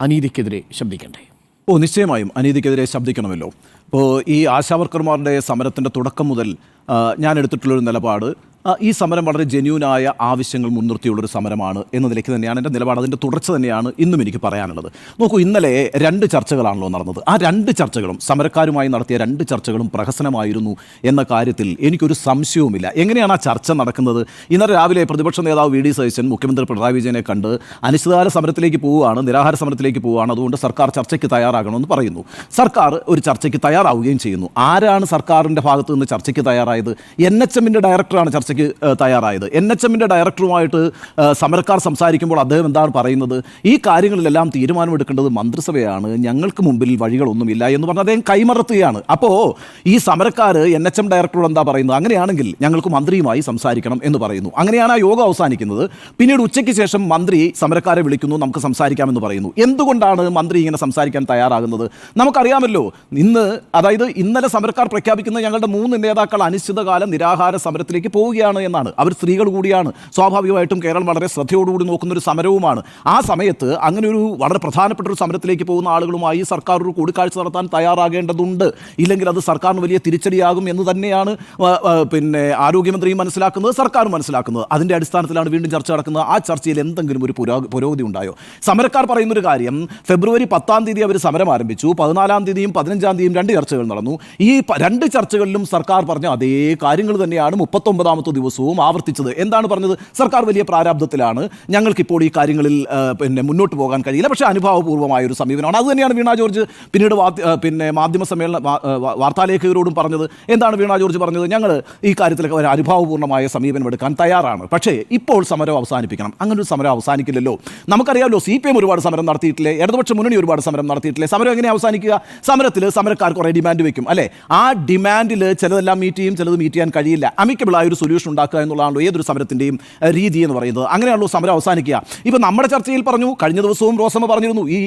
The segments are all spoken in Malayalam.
അനീതിക്കെതിരെ ശബ്ദിക്കണ്ടേ? ഓ നിശ്ചയമായും അനീതിക്കെതിരെ ശബ്ദിക്കണമല്ലോ. ഇപ്പോൾ ഈ ആശാവർക്കർമാരുടെ സമരത്തിന്റെ തുടക്കം മുതൽ ഞാൻ എടുത്തിട്ടുള്ളൊരു നിലപാട്. ഈ സമരം വളരെ ജെന്യൂനായ ആവശ്യങ്ങൾ മുൻനിർത്തിയുള്ളൊരു സമരമാണ് എന്ന നിലയ്ക്ക് തന്നെയാണ് എന്റെ നിലപാട്. അതിന്റെ തുടർച്ച തന്നെയാണ് ഇന്നും എനിക്ക് പറയാനുള്ളത്. നോക്കൂ ഇന്നലെ രണ്ട് ചർച്ചകളാണല്ലോ നടന്നത്. ആ രണ്ട് ചർച്ചകളും സമരക്കാരുമായി നടത്തിയ രണ്ട് ചർച്ചകളും പ്രഹസനമായിരുന്നു എന്ന കാര്യത്തിൽ എനിക്കൊരു സംശയവുമില്ല. എങ്ങനെയാണ് ആ ചർച്ച നടക്കുന്നത്? ഇന്നലെ രാവിലെ പ്രതിപക്ഷ നേതാവ് വി ഡി സതീശൻ മുഖ്യമന്ത്രി പിണറായി വിജയനെ കണ്ട് അനിശ്ചിതകാല സമരത്തിലേക്ക് പോവുകയാണ് നിരാഹാര സമരത്തിലേക്ക് പോവുകയാണ്. അതുകൊണ്ട് സർക്കാർ ചർച്ചയ്ക്ക് തയ്യാറാകണമെന്ന് പറയുന്നു. സർക്കാർ ഒരു ചർച്ചയ്ക്ക് തയ്യാറാവുകയും ചെയ്യുന്നു. ആരാണ് സർക്കാരിന്റെ ഭാഗത്ത് നിന്ന് ചർച്ചയ്ക്ക് തയ്യാറായത്. എൻ എച്ച് എമ്മിന്റെ ഡയറക്ടറാണ് ചർച്ചയ്ക്ക് തയ്യാറായത്. എൻ എച്ച് എമ്മിന്റെ ഡയറക്ടറുമായിട്ട് സമരക്കാർ സംസാരിക്കുമ്പോൾ അദ്ദേഹം എന്താണ് പറയുന്നത്? ഈ കാര്യങ്ങളിലെല്ലാം തീരുമാനമെടുക്കേണ്ടത് മന്ത്രിസഭയാണ്. ഞങ്ങൾക്ക് മുമ്പിൽ വഴികളൊന്നുമില്ല എന്ന് പറഞ്ഞ് അദ്ദേഹം കൈമറത്തുകയാണ്. അപ്പോൾ ഈ സമരക്കാർ എൻ എച്ച് എം ഡയറക്ടറോട് എന്താ പറയുന്നത്? അങ്ങനെയാണെങ്കിൽ ഞങ്ങൾക്ക് മന്ത്രിയുമായി സംസാരിക്കണം എന്ന് പറയുന്നു. അങ്ങനെയാണ് ആ യോഗം അവസാനിക്കുന്നത്. പിന്നീട് ഉച്ചയ്ക്ക് ശേഷം മന്ത്രി സമരക്കാരെ വിളിക്കുന്നു നമുക്ക് സംസാരിക്കാമെന്ന് പറയുന്നു. എന്തുകൊണ്ടാണ് മന്ത്രി ഇങ്ങനെ സംസാരിക്കാൻ തയ്യാറാകുന്നത്? നമുക്കറിയാമല്ലോ ഇന്ന് അതായത് ഇന്നലെ സമരക്കാർ പ്രഖ്യാപിക്കുന്ന ഞങ്ങളുടെ മൂന്ന് നേതാക്കൾ അനിശ്ചിതകാല നിരാഹാര സമരത്തിലേക്ക് പോവുകയാണ് എന്നാണ്. അവർ സ്ത്രീകൾ കൂടിയാണ്. സ്വാഭാവികമായിട്ടും കേരളം വളരെ ശ്രദ്ധയോടുകൂടി നോക്കുന്ന ഒരു സമരവുമാണ്. ആ സമയത്ത് അങ്ങനെ ഒരു വളരെ പ്രധാനപ്പെട്ട ഒരു സമരത്തിലേക്ക് പോകുന്ന ആളുകളുമായി സർക്കാർ ഒരു കൂടിക്കാഴ്ച നടത്താൻ തയ്യാറാകേണ്ടതുണ്ട്. ഇല്ലെങ്കിൽ അത് സർക്കാരിന് വലിയ തിരിച്ചടിയാകും എന്ന് തന്നെയാണ് പിന്നെ ആരോഗ്യമന്ത്രിയും മനസ്സിലാക്കുന്നത് സർക്കാർ മനസ്സിലാക്കുന്നത്. അതിന്റെ അടിസ്ഥാനത്തിലാണ് വീണ്ടും ചർച്ച നടക്കുന്നത്. ആ ചർച്ചയിൽ എന്തെങ്കിലും ഒരു പുരോഗ- പുരോഗതി ഉണ്ടായോ? സമരക്കാർ പറയുന്നൊരു കാര്യം ഫെബ്രുവരി പത്താം തീയതി അവർ സമരം ആരംഭിച്ചു. പതിനാലാം തീയതിയും പതിനഞ്ചാം തീയതിയും രണ്ട് ചർച്ചകൾ നടന്നു. ഈ രണ്ട് ചർച്ചകളിലും സർക്കാർ പറഞ്ഞ അതേ കാര്യങ്ങൾ തന്നെയാണ് മുപ്പത്തൊമ്പതാമത്തെ ദിവസവും ആവർത്തിച്ചത്. എന്താണ് പറഞ്ഞത്? സർക്കാർ വലിയ പ്രാരാബ്ദത്തിലാണ്. ഞങ്ങൾക്കിപ്പോൾ ഈ കാര്യങ്ങളിൽ പിന്നെ മുന്നോട്ട് പോകാൻ കഴിയില്ല. പക്ഷേ അനുഭാവപൂർവമായ ഒരു സമീപനമാണ്. അത് തന്നെയാണ് വീണ ജോർജ് പിന്നീട് പിന്നെ മാധ്യമ സമ്മേളന വാർത്താലേഖകരോടും പറഞ്ഞത്. എന്താണ് വീണ ജോർജ് പറഞ്ഞത്? ഞങ്ങൾ ഈ കാര്യത്തിലൊക്കെ ഒരു അനുഭാവപൂർണമായ സമീപനം എടുക്കാൻ തയ്യാറാണ്. പക്ഷേ ഇപ്പോൾ സമരം അവസാനിപ്പിക്കണം. അങ്ങനെ ഒരു സമരം അവസാനിക്കില്ലല്ലോ. നമുക്കറിയാമല്ലോ സി പി എം ഒരുപാട് സമരം നടത്തിയിട്ടില്ലേ? ഇടതുപക്ഷ മുന്നണി ഒരുപാട് സമരം നടത്തിയിട്ടില്ലേ? സമരം എങ്ങനെ അവസാനിക്കുക? സമരത്തിൽ സമരക്കാർ കുറേ ഡിമാൻഡ് വെക്കും അല്ലേ? ആ ഡിമാൻഡിൽ ചിലതെല്ലാം മീറ്റ് ചെയ്യും ചിലത് മീറ്റ് ചെയ്യാൻ കഴിയില്ല. അമിക്കബിൾ ആയ ഒരു സൊല്യൂഷൻ ഉണ്ടാക്കുക എന്നുള്ളതാണല്ലോ ഏതൊരു സമരത്തിന്റെയും രീതി എന്ന് പറയുന്നത്. അങ്ങനെയാണല്ലോ സമരം അവസാനിക്കുക. ഇപ്പം നമ്മുടെ ചർച്ചയിൽ പറഞ്ഞു കഴിഞ്ഞ ദിവസവും റോസമ്മ പറഞ്ഞിരുന്നു ഈ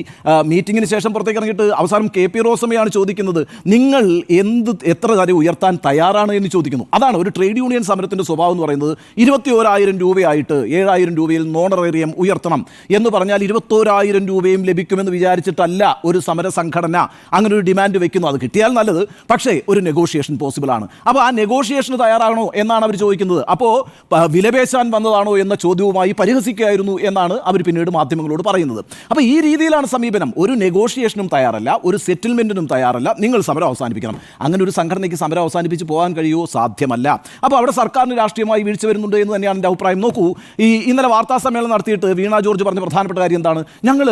മീറ്റിങ്ങിന് ശേഷം പുറത്തേക്ക് ഇറങ്ങിയിട്ട് അവസാനം കെ പി റോസമ്മയാണ് ചോദിക്കുന്നത് നിങ്ങൾ എന്ത് എത്ര കാര്യം ഉയർത്താൻ തയ്യാറാണ്? എന്ന് ചോദിക്കുന്നു. അതാണ് ഒരു ട്രേഡ് യൂണിയൻ സമരത്തിന്റെ സ്വഭാവം എന്ന് പറയുന്നത്. ഇരുപത്തി ഓരായിരം രൂപയായിട്ട് ഏഴായിരം രൂപയിൽ നോണറേറിയം ഉയർത്തണം എന്ന് പറഞ്ഞാൽ ഇരുപത്തോരായിരം രൂപയും ലഭിക്കുമെന്ന് വിചാരിച്ചിട്ടല്ല ഒരു സമര സംഘടന അങ്ങനെ ഒരു ഡിമാൻഡ് വെക്കുന്നു. അത് കിട്ടിയാൽ നല്ലത്. പക്ഷേ ഒരു നെഗോഷിയേഷൻ പോസിബിൾ ആണ്. അപ്പോൾ ആ നെഗോഷിയേഷന് തയ്യാറാണോ എന്നാണ് അവർ ചോദിക്കുന്നത്. അപ്പോൾ വിലപേശാൻ വന്നതാണോ എന്ന ചോദ്യവുമായി പരിഹസിക്കുകയായിരുന്നു എന്നാണ് അവർ പിന്നീട് മാധ്യമങ്ങളോട് പറയുന്നത്. അപ്പോൾ ഈ രീതിയിലാണ് സമീപനം. ഒരു നെഗോഷിയേഷനും തയ്യാറല്ല ഒരു സെറ്റിൽമെന്റിനും തയ്യാറല്ല. നിങ്ങൾ സമരം അവസാനിപ്പിക്കണം. അങ്ങനെ ഒരു സംഘടനയ്ക്ക് സമരം അവസാനിപ്പിച്ച് പോകാൻ കഴിയുമോ? സാധ്യമല്ല. അപ്പോൾ അവിടെ സർക്കാരിന് രാഷ്ട്രീയമായി വീഴ്ച വരുന്നുണ്ട് എന്ന് തന്നെയാണ് എന്റെ അഭിപ്രായം. നോക്കൂ ഈ ഇന്നലെ വാർത്താ സമ്മേളനം നടത്തിയിട്ട് വീണ ജോർജ് പറഞ്ഞ പ്രധാനപ്പെട്ട കാര്യം എന്താണ്? ഞങ്ങൾ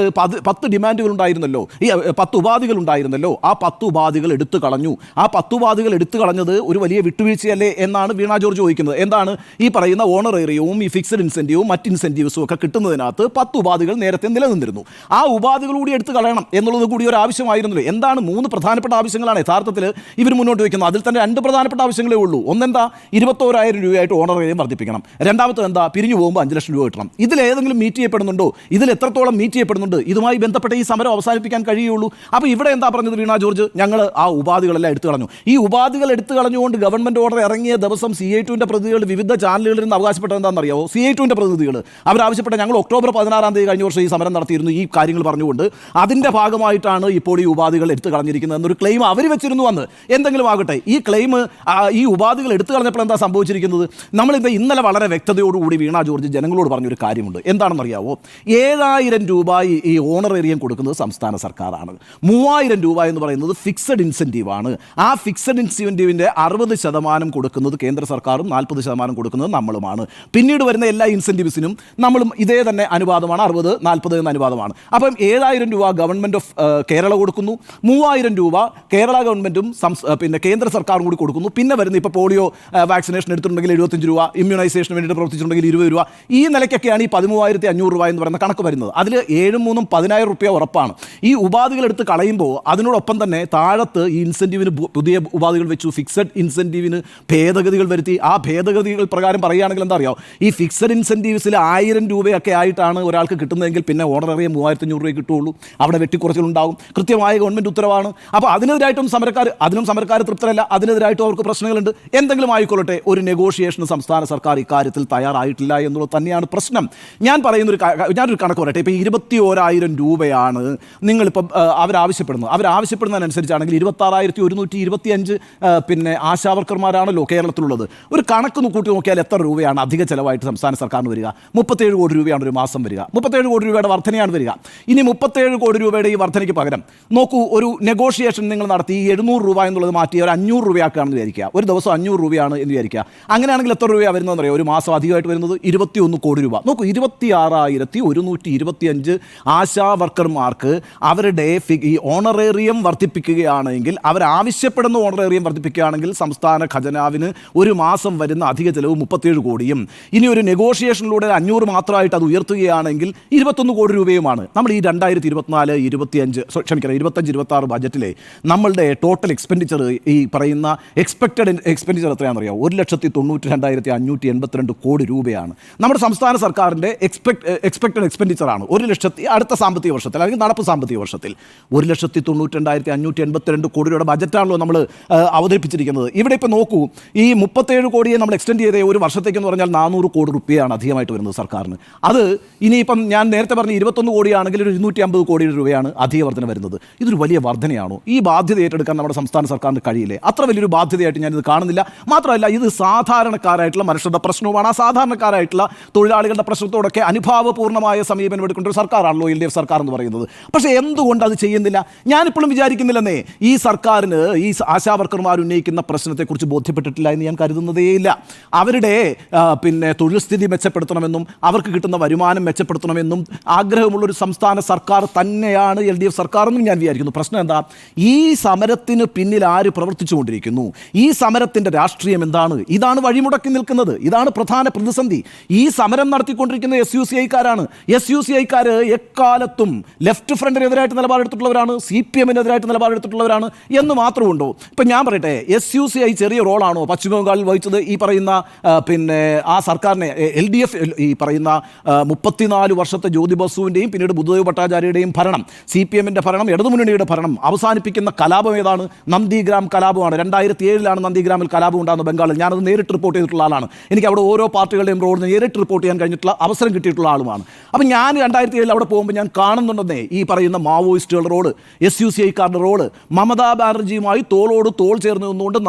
പത്ത് ഡിമാൻഡുകൾ ഉണ്ടായിരുന്നല്ലോ. ഈ പത്ത് ഉപാധികൾ ഉണ്ടായിരുന്നല്ലോ. ആ പത്ത് ഉപാധികൾ എടുത്തു കളഞ്ഞു. ആ പത്ത് ഉപാധികൾ എടുത്തു കളഞ്ഞത് ഒരു വലിയ വിട്ടുവീഴ്ചയല്ലേ എന്നാണ് വീണ ജോർജ് ചോദിക്കുന്നത്. എന്താണ് ഈ പറയുന്ന ഓണറേറിയവും ഈ ഫിക്സഡ് ഇൻസെന്റീവും മറ്റ് ഇൻസെന്റീവ്സും ഒക്കെ കിട്ടുന്നതിനകത്ത് പത്ത് ഉപാധികൾ നേരത്തെ നിലനിന്നിരുന്നു. ആ ഉപാധികൾ കൂടി എടുത്തു കളയണം എന്നുള്ളത് കൂടി ഒരു ആവശ്യമായിരുന്നല്ലോ? എന്താണ് മൂന്ന് പ്രധാനപ്പെട്ട ആവശ്യങ്ങളാണ് യഥാർത്ഥത്തിൽ ഇവർ മുന്നോട്ട് വയ്ക്കുന്നത്. അതിൽ തന്നെ രണ്ട് പ്രധാനപ്പെട്ട ആവശ്യങ്ങളേ ഉള്ളൂ. ഒന്നെന്താ? ഇരുപത്തോരായിരം രൂപയായിട്ട് ഓണറേറിയം വർദ്ധിപ്പിക്കണം. രണ്ടാമത്തെ എന്താ? പിരിഞ്ഞു പോകുമ്പോൾ അഞ്ച് ലക്ഷം രൂപ കിട്ടണം. ഇതിലേതെങ്കിലും മീറ്റ് ചെയ്യപ്പെടുന്നുണ്ടോ? ഇതിൽ എത്രത്തോളം മീറ്റ് ചെയ്യപ്പെടുന്നുണ്ട്? ഇതുമായി ബന്ധപ്പെട്ട ഈ സമരം അവസാനിപ്പിക്കാൻ കഴിയുള്ളൂ അപ്പോൾ ഇവിടെ എന്താ പറഞ്ഞത് വീണ ജോർജ്? ഞങ്ങൾ ആ ഉപാധികളെല്ലാം എടുത്തു കളഞ്ഞു. ഈ ഉപാധികൾ എടുത്തു കളഞ്ഞുകൊണ്ട് ഗവൺമെന്റ് ഓർഡർ ഇറങ്ങിയ ദിവസം സി ഐ ടുവിന്റെ പ്രതികൾ വിവിധ ചാനലുകളിൽ നിന്ന് അവകാശപ്പെട്ടത് എന്താണെന്നറിയാമോ സി ഐ ടുവിന്റെ പ്രതിനിധികൾ. അവരാവശ്യപ്പെട്ട ഞങ്ങൾ ഒക്ടോബർ പതിനാറാം തീയതി കഴിഞ്ഞ വർഷം ഈ സമരം നടത്തിയിരുന്നു. ഈ കാര്യങ്ങൾ പറഞ്ഞുകൊണ്ട് അതിന്റെ ഭാഗമായിട്ടാണ് ഇപ്പോൾ ഈ ഉപാധികൾ എടുത്തു കളഞ്ഞിരിക്കുന്നത് എന്നൊരു ക്ലെയിം അവർ വെച്ചിരുന്നു അന്ന്. എന്തെങ്കിലും ആകട്ടെ ഈ ക്ലെയിം ഈ ഉപാധികൾ എടുത്തു കളഞ്ഞപ്പോൾ എന്താ സംഭവിച്ചിരിക്കുന്നത്? നമ്മളിത് ഇന്നലെ വളരെ വ്യക്തതയോടുകൂടി വീണ ജോർജ് ജനങ്ങളോട് പറഞ്ഞൊരു കാര്യമുണ്ട്. എന്താണെന്നറിയാവോ? ഏഴായിരം രൂപ ഈ- ഓണറേറിയം കൊടുക്കുന്നത് സംസ്ഥാന സർക്കാരാണ്. മൂവായിരം രൂപ എന്ന് പറയുന്നത് ഫിക്സഡ് ഇൻസെന്റീവ് ആണ്. ആ ഫിക്സഡ് ഇൻസെന്റീവിന്റെ അറുപത് ശതമാനം കൊടുക്കുന്നത് കേന്ദ്ര സർക്കാരും നാൽപ്പത് ശതമാനം കൊടുക്കുന്നത് നമ്മളുമാണ്. പിന്നീട് വരുന്ന എല്ലാ ഇൻസെന്റീവ്സിനും നമ്മളും ഇതേ തന്നെ അനുപാതമാണ് അറുപത് നാൽപ്പത് എന്ന അനുപാതമാണ്. അപ്പം ഏഴായിരം രൂപ ഗവൺമെന്റ് ഓഫ് കേരള കൊടുക്കുന്നു. മൂവായിരം രൂപ കേരള ഗവൺമെന്റും പിന്നെ കേന്ദ്ര സർക്കാരും കൂടി കൊടുക്കുന്നു. പിന്നെ വരുന്ന ഇപ്പോൾ പോളിയോ വാക്സിനേഷൻ എടുത്തിട്ടുണ്ടെങ്കിൽ എഴുപത്തഞ്ച് രൂപ ഇമ്മ്യൂണൈസേഷന് വേണ്ടിയിട്ട് പ്രവർത്തിച്ചിട്ടുണ്ടെങ്കിൽ ഇരുപത് രൂപ. ഈ നിലയ്ക്കൊക്കെയാണ് ഈ പതിമൂവായിരത്തി അഞ്ഞൂറ് രൂപ എന്ന് പറയുന്ന കണക്ക് വരുന്നത്. അതിൽ ഏഴും മൂന്നും പതിനായിരം റുപ്യ ഉറപ്പാണ്. ഈ ഉപാധികൾ എടുത്ത് കളയുമ്പോൾ അതിനോടൊപ്പം തന്നെ താഴത്ത് ഈ ഇൻസെന്റീവിന് പുതിയ ഉപാധികൾ വെച്ചു ഫിക്സഡ് ഇൻസെന്റീവ് ഇൻസെന്റീവിന് ഭേദഗതികൾ വരുത്തി. ആ ഭേദഗതികൾ പ്രകാരം പറയുകയാണെങ്കിൽ എന്താ അറിയോ? ഈ ഫിക്സഡ് ഇൻസെന്റീവ്സിൽ ആയിരം രൂപയൊക്കെ ആയിട്ടാണ് ഒരാൾക്ക് കിട്ടുന്നതെങ്കിൽ പിന്നെ ഓണറേറിയ മൂവായിരത്തി അഞ്ഞൂറ് രൂപ കിട്ടുള്ളൂ. അവിടെ വെട്ടിക്കുറച്ചിലുണ്ടാവും കൃത്യമായ ഗവൺമെന്റ് ഉത്തരവാണ്. അപ്പോൾ അതിനെതിരായിട്ടും സമരക്കാർ അതിനും സമരക്കാർ തൃപ്തരല്ല. അതിനെതിരായിട്ടും അവർക്ക് പ്രശ്നങ്ങളുണ്ട്. എന്തെങ്കിലും ആയിക്കൊള്ളട്ടെ. ഒരു നെഗോഷിയേഷന് സംസ്ഥാന സർക്കാർ ഇക്കാര്യത്തിൽ തയ്യാറായിട്ടില്ല എന്നുള്ളത് തന്നെയാണ് പ്രശ്നം. ഞാൻ പറയുന്നൊരു ഞാനൊരു കണക്ക് പറയട്ടെ. ഇപ്പോൾ ഇരുപത്തി ഓരായിരം രൂപയാണ് നിങ്ങളിപ്പം അവരാവശ്യപ്പെടുന്നത്. അവരാവശ്യപ്പെടുന്നതിനനുസരിച്ചാണെങ്കിൽ ഇരുപത്താറായിരത്തി ഒരുന്നൂറ്റി ഇരുപത്തി പിന്നെ പിന്നെ ആശാവർക്കർമാരാണല്ലോ കേരളത്തിലുള്ളത്. ഒരു കണക്ക് കൂട്ടി നോക്കിയാൽ എത്ര രൂപയാണ് അധിക ചിലവായിട്ട് സംസ്ഥാന സർക്കാരിന് വരിക? മുപ്പത്തേഴ് കോടി രൂപയാണ് ഒരു മാസം വരിക. മുപ്പത്തേഴ് കോടി രൂപയുടെ വർധനയാണ് വരിക. ഇനി മുപ്പത്തേഴ് കോടി രൂപയുടെ ഈ വർധനയ്ക്ക് പകരം നോക്കൂ ഒരു നെഗോഷിയേഷൻ നിങ്ങൾ നടത്തി ഈ എഴുന്നൂറ് രൂപ എന്നുള്ളത് മാറ്റി ഒരു അഞ്ഞൂറ് രൂപയാക്കുകയാണെന്ന് വിചാരിക്കുക. ഒരു ദിവസം അഞ്ഞൂറ് രൂപയാണ് എന്ന് വിചാരിക്കുക. അങ്ങനെയാണെങ്കിൽ എത്ര രൂപയാണ് വരുന്നതെന്ന് അറിയാം ഒരു മാസം അധികമായിട്ട് വരുന്നത് ഇരുപത്തി ഒന്ന് കോടി രൂപ. നോക്കൂ ഇരുപത്തി ആറായിരത്തി ഒരുന്നൂറ്റി ഇരുപത്തി അഞ്ച് ആശാ വർക്കർമാർക്ക് അവരുടെ ഈ ഓണറേറിയം വർദ്ധിപ്പിക്കുകയാണെങ്കിൽ അവരാവശ്യപ്പെടുന്ന ഓണറേറിയം വർദ്ധിപ്പിക്കുകയാണെങ്കിൽ സംസ്ഥാന ഖജനാവിന് ഒരു മാസം വരുന്ന അധിക ചെലവ് മുപ്പത്തേഴ് കോടിയും. ഇനി ഒരു നെഗോഷിയേഷനിലൂടെ അഞ്ഞൂറ് മാത്രമായിട്ട് അത് ഉയർത്തുകയാണെങ്കിൽ ഇരുപത്തൊന്ന് കോടി രൂപയുമാണ്. നമ്മൾ ഈ രണ്ടായിരത്തി ഇരുപത്തിനാല് ഇരുപത്തിയഞ്ച് ക്ഷമിക്കണം ഇരുപത്തഞ്ച് ഇരുപത്തി ആറ് ബജറ്റിലെ നമ്മളുടെ ടോട്ടൽ എക്സ്പെൻഡിച്ചർ ഈ പറയുന്ന എക്സ്പെക്റ്റഡ് എക്സ്പെൻഡിച്ചർ എത്രയാണെന്ന് അറിയാം ഒരു ലക്ഷത്തി തൊണ്ണൂറ്റി രണ്ടായിരത്തി അഞ്ഞൂറ്റി എൺപത്തിരണ്ട് കോടി രൂപയാണ്. നമ്മുടെ സംസ്ഥാന സർക്കാരിന്റെ എക്സ്പെക്ട് എക്സ്പെക്റ്റഡ് എക്സ്പെൻഡിച്ചറാണ് ഒരു ലക്ഷത്തി അടുത്ത സാമ്പത്തിക വർഷത്തിൽ അല്ലെങ്കിൽ നടപ്പ് സാമ്പത്തിക വർഷത്തിൽ. ഒരു ലക്ഷത്തി തൊണ്ണൂറ്റി രണ്ടായിരത്തി അഞ്ഞൂറ്റി എൺപത്തിരണ്ട് കോടി രൂപയുടെ ബജറ്റാണല്ലോ നമ്മൾ അവതരിപ്പിച്ചിരിക്കുന്നത്. ഇവിടെ ഇപ്പോൾ നോക്കൂ ഈ മുപ്പത്തേഴ് കോടിയെ നമ്മൾ എക്സ്റ്റെൻഡ് ചെയ്തേ ഒരു വർഷത്തേക്ക് എന്ന് പറഞ്ഞാൽ നാനൂറ് കോടി റുപ്യയാണ് അധികമായിട്ട് വരുന്നത് സർക്കാരിന്. അത് ഇനിയിപ്പം ഞാൻ നേരത്തെ പറഞ്ഞ ഇരുപത്തൊന്ന് കോടിയാണെങ്കിൽ ഒരു ഇരുന്നൂറ്റി അമ്പത് കോടി രൂപയാണ് അധിക വർധന വരുന്നത്. ഇതൊരു വലിയ വർധനയാണോ? ഈ ബാധ്യത ഏറ്റെടുക്കാൻ നമ്മുടെ സംസ്ഥാന സർക്കാരിന് കഴിയില്ലേ? അത്ര വലിയൊരു ബാധ്യതയായിട്ട് ഞാനിത് കാണുന്നില്ല. മാത്രമല്ല ഇത് സാധാരണക്കാരായിട്ടുള്ള മനുഷ്യരുടെ പ്രശ്നവുമാണ്. ആ സാധാരണക്കാരായിട്ടുള്ള തൊഴിലാളികളുടെ പ്രശ്നത്തോടൊക്കെ അനുഭാവപൂർണമായ സമീപനം എടുക്കേണ്ട ഒരു സർക്കാരാണല്ലോ എൽ ഡി എഫ് സർക്കാർ എന്ന് പറയുന്നത്. പക്ഷേ എന്തുകൊണ്ട് അത് ചെയ്യുന്നില്ല? ഞാനിപ്പോഴും വിചാരിക്കുന്നില്ലെന്നേ ഈ സർക്കാരിന് ഈ ആശാവർക്കർമാർ ഉന്നയിക്കുന്ന പ്രശ്നത്തെക്കുറിച്ച് ബോധ്യപ്പെട്ടിട്ടില്ല എന്ന് ഞാൻ കരുതുന്നതേയില്ല അവരുടെ പിന്നെ തൊഴിൽ സ്ഥിതി മെച്ചപ്പെടുത്തണമെന്നും അവർക്ക് കിട്ടുന്ന വരുമാനം മെച്ചപ്പെടുത്തണമെന്നും ആഗ്രഹമുള്ളൊരു സംസ്ഥാന സർക്കാർ തന്നെയാണ് എൽ ഡി എഫ് സർക്കാർ എന്നും ഞാൻ വിചാരിക്കുന്നു. പ്രശ്നം എന്താ? ഈ സമരത്തിന് പിന്നിൽ ആര് പ്രവർത്തിച്ചുകൊണ്ടിരിക്കുന്നു? ഈ സമരത്തിന്റെ രാഷ്ട്രീയം എന്താണ്? ഇതാണ് വഴിമുടക്കി നിൽക്കുന്നത്. ഇതാണ് പ്രധാന പ്രതിസന്ധി. ഈ സമരം നടത്തിക്കൊണ്ടിരിക്കുന്ന എസ് യു സി ഐക്കാരാണ് എസ് യു സി ഐക്കാർ എക്കാലത്തും ലെഫ്റ്റ് ഫ്രണ്ടിനെതിരായിട്ട് നിലപാടെടുത്തിട്ടുള്ളവരാണ് സി പി എമ്മിനെതിരായിട്ട് നിലപാടെടുത്തിട്ടുള്ളവരാണ് എന്ന് മാത്രമുണ്ടോ? ഇപ്പം ഞാൻ പറയട്ടെ എസ് യു സി ഐ ചെറിയ റോളാണോ പശ്ചിമ ബംഗാളിൽ വഹിച്ചത് ഈ പറയുന്ന പിന്നെ ആ സർക്കാരിനെ എൽ ഡി എഫ് ഈ പറയുന്ന മുപ്പത്തിനാല് വർഷത്തെ ജ്യോതി ബസുവിന്റെയും പിന്നീട് ബുദ്ധദേവ് ഭട്ടാചാര്യയുടെയും ഭരണം സി പി എമ്മിന്റെ ഭരണം ഇടതുമുന്നണിയുടെ ഭരണം അവസാനിപ്പിക്കുന്ന കലാപം ഏതാണ്? നന്ദിഗ്രാം കലാപമാണ്. രണ്ടായിരത്തി ഏഴിലാണ് നന്ദിഗ്രാമിൽ കലാപം ഉണ്ടാകുന്നത് ബംഗാളിൽ. ഞാനത് നേരിട്ട് റിപ്പോർട്ട് ചെയ്തിട്ടുള്ള ആളാണ്. എനിക്ക് അവിടെ ഓരോ പാർട്ടികളുടെയും റോഡ് നേരിട്ട് റിപ്പോർട്ട് ചെയ്യാൻ കഴിഞ്ഞിട്ടുള്ള അവസരം കിട്ടിയിട്ടുള്ള ആളുമാണ്. അപ്പം ഞാൻ രണ്ടായിരത്തി ഏഴിൽ അവിടെ പോകുമ്പോൾ ഞാൻ കാണുന്നുണ്ടെന്നേ ഈ പറയുന്ന മാവോയിസ്റ്റുകളുടെ റോഡ് എസ് യു സി ഐക്കാരുടെ റോഡ് മമതാ ബാനർജിയുമായി തോളോട് തോൾ ചേർന്ന് നിന്നുകൊണ്ട്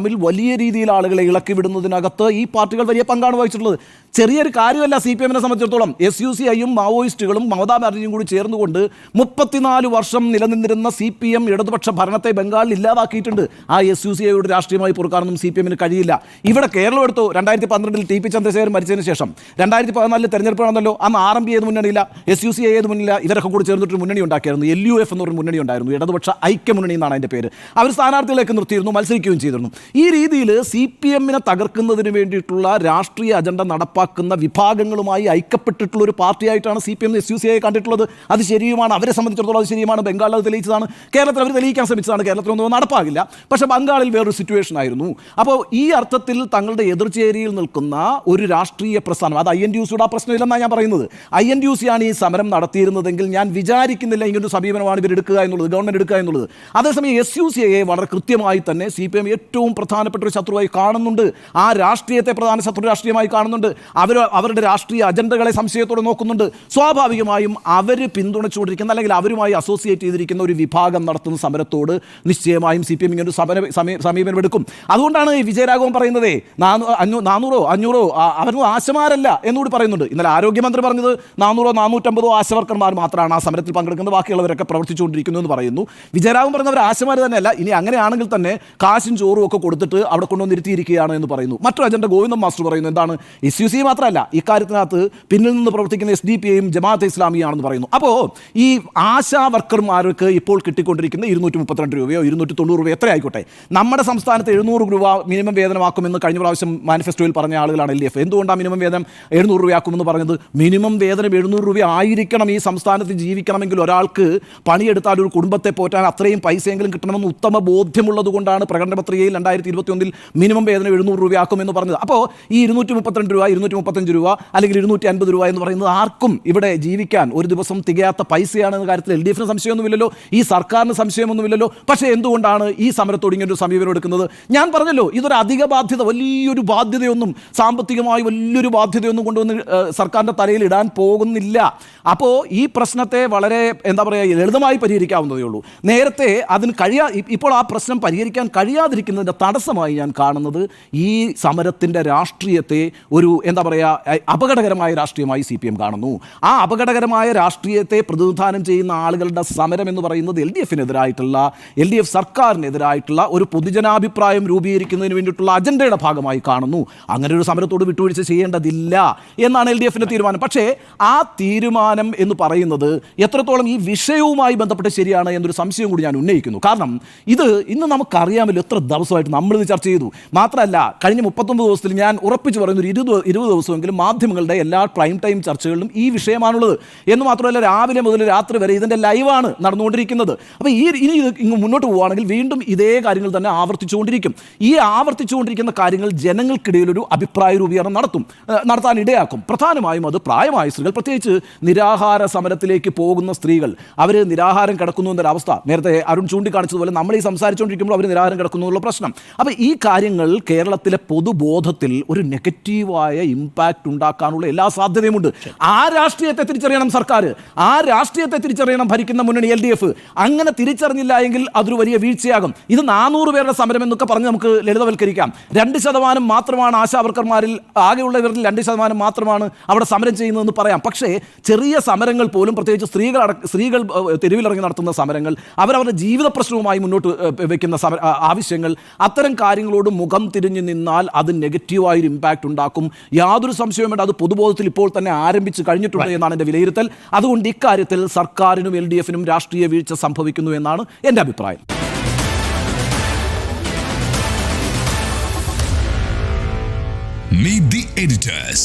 നന്ദിഗ്രാമിൽ വലിയ രീതിയിൽ ആളുകളെ ഇളക്കി വിടുന്നതിനകത്ത് ഈ പാർട്ടികൾ വലിയ പങ്കാണ് വഹിച്ചിട്ടുള്ളത്. ചെറിയൊരു കാര്യമല്ല സി പി എമ്മിനെ സംബന്ധിച്ചിടത്തോളം. എസ് യു സി ഐയും മാവോയിസ്റ്റുകളും മമതാ ബാനർജിയും കൂടി ചേർന്നുകൊണ്ട് മുപ്പത്തിനാല് വർഷം നിലനിന്നിരുന്ന സി പി എം ഇടതുപക്ഷ ഭരണത്തെ ബംഗാളിൽ ഇല്ലാതാക്കിയിട്ടുണ്ട്. ആ എസ് യു സി ഐയുടെ രാഷ്ട്രീയമായി പൊറുക്കാനൊന്നും സി പി എമ്മിന് കഴിയില്ല. ഇവിടെ കേരളം എടുത്തു രണ്ടായിരത്തി പന്ത്രണ്ടിൽ ടി പി ചന്ദ്രശേഖരൻ മരിച്ചതിന് ശേഷം. രണ്ടായിരത്തി പതിനാലിൽ തെരഞ്ഞെടുപ്പ് നടന്നല്ലോ അന്ന് ആർ എം പി ഏത് മുന്നണിയില്ല എസ് യു സി ഐ ഏത് മുന്നില്ല ഇവരൊക്കെ കൂടി ചേർന്നിട്ട് മുന്നണി ഉണ്ടാക്കിയായിരുന്നു. എൽ യു എഫ് എന്ന് പറഞ്ഞ മുന്നണി ഉണ്ടായിരുന്നു ഇടതുപക്ഷ ഐക്യമുന്നണി എന്നാണ് അതിന്റെ പേര്. അവർ സ്ഥാനാർത്ഥികളൊക്കെ നിർത്തിയിരുന്നു മത്സരിക്കുകയും ചെയ്തിരുന്നു. ഈ രീതിയിൽ സി പി എമ്മിനെ തകർക്കുന്നതിന് വേണ്ടിയിട്ടുള്ള രാഷ്ട്രീയ അജണ്ട നടപ്പാക്കുന്ന വിഭാഗങ്ങളുമായി ഐക്യപ്പെട്ടിട്ടുള്ള ഒരു പാർട്ടിയായിട്ടാണ് C P M S U C I കണ്ടിട്ടുള്ളത്. അത് ശരിയുമാണ് അവരെ സംബന്ധിച്ചിടത്തോളം അത് ശരിയുമാണ്. ബംഗാളിൽ അത് തെളിയിച്ചതാണ്. കേരളത്തിൽ അവർ തെളിയിക്കാൻ ശ്രമിച്ചതാണ്. കേരളത്തിലൊന്നും നടപ്പാകില്ല. പക്ഷേ ബംഗാളിൽ വേറൊരു സിറ്റുവേഷൻ ആയിരുന്നു. അപ്പോൾ ഈ അർത്ഥത്തിൽ തങ്ങളുടെ എതിർചേരിയിൽ നിൽക്കുന്ന ഒരു രാഷ്ട്രീയ പ്രസ്ഥാനം അത് ഐ എൻ ഡി യുസിയുടെ ആ പ്രശ്നമില്ലെന്നാണ് ഞാൻ പറയുന്നത്. ഐ എൻ ഡി യു ആണ് ഈ സമരം നടത്തിയിരുന്നതെങ്കിൽ ഞാൻ വിചാരിക്കുന്നില്ല ഇങ്ങനൊരു സമീപനമാണ് ഇവർ എടുക്കുക എന്നുള്ളത് ഗവൺമെന്റ് എടുക്കുക എന്നുള്ളത്. അതേസമയം എസ് യു സി ഐയെ വളരെ കൃത്യമായി തന്നെ സി പി എം ഏറ്റവും പ്രധാനപ്പെട്ട ഒരു ശത്രുവായി കാണുന്നുണ്ട്. ആ രാഷ്ട്രീയത്തെ പ്രധാന ശത്രു രാഷ്ട്രീയമായി കാണുന്നുണ്ട്. അവർ അവരുടെ രാഷ്ട്രീയ അജണ്ടകളെ സംശയത്തോടെ നോക്കുന്നുണ്ട്. സ്വാഭാവികമായും അവർ പിന്തുണച്ചുകൊണ്ടിരിക്കുന്ന അല്ലെങ്കിൽ അവരുമായി അസോസിയേറ്റ് ചെയ്തിരിക്കുന്ന ഒരു വിഭാഗം നടത്തുന്ന സമരത്തോട് നിശ്ചയമായും സി പി എം ഇങ്ങനൊരു സമര സമീ- സമീപനം എടുക്കും അതുകൊണ്ടാണ് ഈ വിജയരാഘവൻ പറയുന്നതേ നാനൂറോ അഞ്ഞൂറോ അവരൊന്നും ആശമാരല്ല എന്നുകൂടി പറയുന്നുണ്ട്. ഇന്നലെ ആരോഗ്യമന്ത്രി പറഞ്ഞത് നാനൂറോ നാനൂറ്റമ്പതോ ആശവർക്കന്മാർ മാത്രമാണ് ആ സമരത്തിൽ പങ്കെടുക്കുന്നത് ബാക്കിയുള്ളവരൊക്കെ പ്രവർത്തിച്ചുകൊണ്ടിരിക്കുന്നു എന്ന് പറയുന്നു. വിജയരാഘവൻ പറഞ്ഞവർ ആശമാർ തന്നെയല്ല. ഇനി അങ്ങനെയാണെങ്കിൽ തന്നെ കാശും ചോറും ഒക്കെ കൊടുത്തിട്ട് അവിടെ കൊണ്ടുവന്നിരുത്തിയിരിക്കുകയാണ് എന്ന് പറയുന്നു. മറ്റൊരു അജണ്ട ഗോവിന്ദൻ മാസ്റ്റർ പറയുന്നു എന്താണ്? എസ് യു സി ജി മാത്രമല്ല ഇക്കാര്യത്തിനകത്ത് പിന്നിൽ നിന്ന് പ്രവർത്തിക്കുന്ന എസ് ഡി പി ഐയും ജമാഅത്തെ ഇസ്ലാമിയാണെന്ന് പറയുന്നു. അപ്പോൾ ഈ ആശാ വർക്കർമാർക്ക് ഇപ്പോൾ കിട്ടിക്കൊണ്ടിരിക്കുന്ന ഇരുന്നൂറ്റി മുപ്പത്തിരണ്ട് രൂപയോ ഇരുന്നൂറ്റി തൊണ്ണൂറ് രൂപയോ എത്ര ആയിക്കോട്ടെ? നമ്മുടെ സംസ്ഥാനത്ത് എഴുന്നൂറ് രൂപ മിനിമം വേതനമാക്കുമെന്ന് കഴിഞ്ഞ പ്രാവശ്യം മാനിഫെസ്റ്റോയിൽ പറഞ്ഞ ആളുകളാണ് എൽ ഡി എഫ്. എന്തുകൊണ്ടാണ് മിനിമം വേതനം എഴുന്നൂറ് രൂപയാക്കുമെന്ന് പറഞ്ഞത്? മിനിമം വേതനം എഴുന്നൂറ് രൂപ ആയിരിക്കണം ഈ സംസ്ഥാനത്ത് ജീവിക്കണമെങ്കിൽ ഒരാൾക്ക് പണിയെടുത്താൽ ഒരു കുടുംബത്തെ പോറ്റാൻ അത്രയും പൈസയെങ്കിലും കിട്ടണമെന്ന് ഉത്തമ ബോധ്യമുള്ളത് കൊണ്ടാണ് പ്രകടന പത്രികയിൽ രണ്ടായിരത്തി ഇരുപത്തി ഒന്നിൽ മിനിമം വേതനം എഴുന്നൂറ് രൂപയാക്കുമെന്ന് പറഞ്ഞത്. അപ്പോൾ ഈ ഇരുന്നൂറ്റി മുപ്പത്തിരണ്ട് രൂപ ഇരുന്നൂറ്റി മുപ്പത്തഞ്ച് രൂപ അല്ലെങ്കിൽ ഇരുന്നൂറ്റി അൻപത് രൂപ എന്ന് പറയുന്നത് ആർക്കും ഇവിടെ ജീവിക്കാൻ ഒരു ദിവസം തികയാത്ത പൈസയാണെന്ന കാര്യത്തിൽ എൽ ഡി എഫിന് സംശയമൊന്നുമില്ലല്ലോ ഈ സർക്കാരിന് സംശയമൊന്നുമില്ലല്ലോ. പക്ഷേ എന്തുകൊണ്ടാണ് ഈ സമരത്തോട് ഇങ്ങനൊരു സമീപനം എടുക്കുന്നത്? ഞാൻ പറഞ്ഞല്ലോ ഇതൊരു അധിക ബാധ്യത വലിയൊരു ബാധ്യതയൊന്നും സാമ്പത്തികമായി വലിയൊരു ബാധ്യതയൊന്നും കൊണ്ടുവന്ന് സർക്കാരിന്റെ തലയിൽ ഇടാൻ പോകുന്നില്ല. അപ്പോൾ ഈ പ്രശ്നത്തെ വളരെ എന്താ പറയുക ലളിതമായി പരിഹരിക്കാവുന്നതേ ഉള്ളൂ. നേരത്തെ അതിന് കഴിയാ ഇപ്പോൾ ആ പ്രശ്നം പരിഹരിക്കാൻ കഴിയാതിരിക്കുന്നതിന്റെ തടസ്സമായി ഞാൻ കാണുന്നത് ഈ സമരത്തിന്റെ രാഷ്ട്രീയത്തെ ഒരു എന്താ പറയുക അപകടകരമായ രാഷ്ട്രീയമായി സി പി എം കാണുന്നു. ആ അപകടകരമായ രാഷ്ട്രീയത്തെ പ്രതിനിധാനം ചെയ്യുന്ന ആളുകളുടെ സമരം എന്ന് പറയുന്നത് എൽ ഡി എഫിനെതിരായിട്ടുള്ള എൽ ഡി എഫ് സർക്കാരിനെതിരായിട്ടുള്ള ഒരു പൊതുജനാഭിപ്രായം രൂപീകരിക്കുന്നതിന് വേണ്ടിയിട്ടുള്ള അജണ്ടയുടെ ഭാഗമായി കാണുന്നു. അങ്ങനെ ഒരു സമരത്തോട് വിട്ടുവീഴ്ച ചെയ്യേണ്ടതില്ല എന്നാണ് എൽ ഡി എഫിന്റെ തീരുമാനം. പക്ഷേ ആ തീരുമാനം എന്ന് പറയുന്നത് എത്രത്തോളം ഈ വിഷയവുമായി ബന്ധപ്പെട്ട് ശരിയാണ് എന്നൊരു സംശയം കൂടി ഞാൻ ഉന്നയിക്കുന്നു. കാരണം ഇത് ഇന്ന് നമുക്കറിയാമല്ലോ എത്ര ദിവസമായിട്ട് നമ്മളിത് ചർച്ച ചെയ്തു. മാത്രമല്ല കഴിഞ്ഞ മുപ്പത്തൊമ്പത് ദിവസത്തിൽ ഞാൻ ഉറപ്പിച്ച് പറയുന്നൊരു ഇരുപത് ഇരുപത് ദിവസമെങ്കിലും മാധ്യമങ്ങളുടെ എല്ലാ പ്രൈം ടൈം ചർച്ചകളിലും ഈ വിഷയമാണുള്ളത്. എന്ന് മാത്രമല്ല രാവിലെ മുതൽ രാത്രി വരെ ഇതിന്റെ ലൈവാണ് നടന്നുകൊണ്ടിരിക്കുന്നത്. അപ്പോൾ ഈ ഇനി ഇത് ഇങ്ങ് മുന്നോട്ട് പോവുകയാണെങ്കിൽ വീണ്ടും ഇതേ കാര്യങ്ങൾ തന്നെ ആവർത്തിച്ചുകൊണ്ടിരിക്കും. ഈ ആവർത്തിച്ചുകൊണ്ടിരിക്കുന്ന കാര്യങ്ങൾ ജനങ്ങൾക്കിടയിൽ ഒരു അഭിപ്രായ രൂപീകരണം നടത്തും നടത്താനിടയാക്കും പ്രധാനമായും അത് പ്രായമായ സ്ത്രീകൾ പ്രത്യേകിച്ച് നിരാഹാര സമരത്തിലേക്ക് പോകുന്ന സ്ത്രീകൾ. അവർ നിരാഹാരം കിടക്കുന്നു എന്നൊരവസ്ഥ നേരത്തെ അരുൺ ചൂണ്ടിക്കാണിച്ചതുപോലെ നമ്മൾ ഈ സംസാരിച്ചുകൊണ്ടിരിക്കുമ്പോൾ അവർ നിരാഹാരം കിടക്കുന്നു എന്നുള്ള പ്രശ്നം. അപ്പോൾ ഈ കാര്യങ്ങൾ കേരളത്തിലെ പൊതുബോധത്തിൽ ഒരു നെഗറ്റീവായ ഇമ്പാക്റ്റ് ഉണ്ടാക്കാനുള്ള എല്ലാ സാധ്യതയുമുണ്ട്. ആ രാഷ്ട്രീയത്തെ തിരിച്ചറിയണം സർക്കാർ ആ രാഷ്ട്രീയത്തെ തിരിച്ചറിയണം ഭരിക്കുന്ന മുന്നണി എൽ ഡി എഫ്. അങ്ങനെ തിരിച്ചറിഞ്ഞില്ല എങ്കിൽ അതൊരു വലിയ വീഴ്ചയാകും. ഇത് നാനൂറ് പേരുടെ സമരം എന്നൊക്കെ പറഞ്ഞ് നമുക്ക് ലളിതവൽക്കരിക്കാം. രണ്ട് ശതമാനം മാത്രമാണ് ആശാവർക്കർമാരിൽ ആകെയുള്ളവരിൽ രണ്ട് ശതമാനം മാത്രമാണ് അവിടെ സമരം ചെയ്യുന്നതെന്ന് പറയാം. പക്ഷേ ചെറിയ സമരങ്ങൾ പോലും പ്രത്യേകിച്ച് സ്ത്രീകൾ സ്ത്രീകൾ തെരുവിലിറങ്ങി നടത്തുന്ന സമരങ്ങൾ അവരവരുടെ ജീവിത പ്രശ്നവുമായി മുന്നോട്ട് വയ്ക്കുന്ന സമര ആവശ്യങ്ങൾ അത്തരം കാര്യങ്ങളോട് മുഖം തിരിഞ്ഞു നിന്നാൽ അത് നെഗറ്റീവായൊരു ഇമ്പാക്റ്റ് ഉണ്ടാക്കും യാതൊരു സംശയവും വേണ്ട അത് പൊതുബോധത്തിൽ ഇപ്പോൾ തന്നെ ആരംഭിച്ച് കഴിഞ്ഞിട്ടുണ്ട് എന്നാണ് എന്റെ വിലയിരുത്തൽ. അതുകൊണ്ട് ഇക്കാര്യത്തിൽ സർക്കാരിനും എൽ ഡി എഫിനും രാഷ്ട്രീയ വീഴ്ച സംഭവിക്കുന്നു എന്നാണ് എന്റെ അഭിപ്രായം. Meet the editors.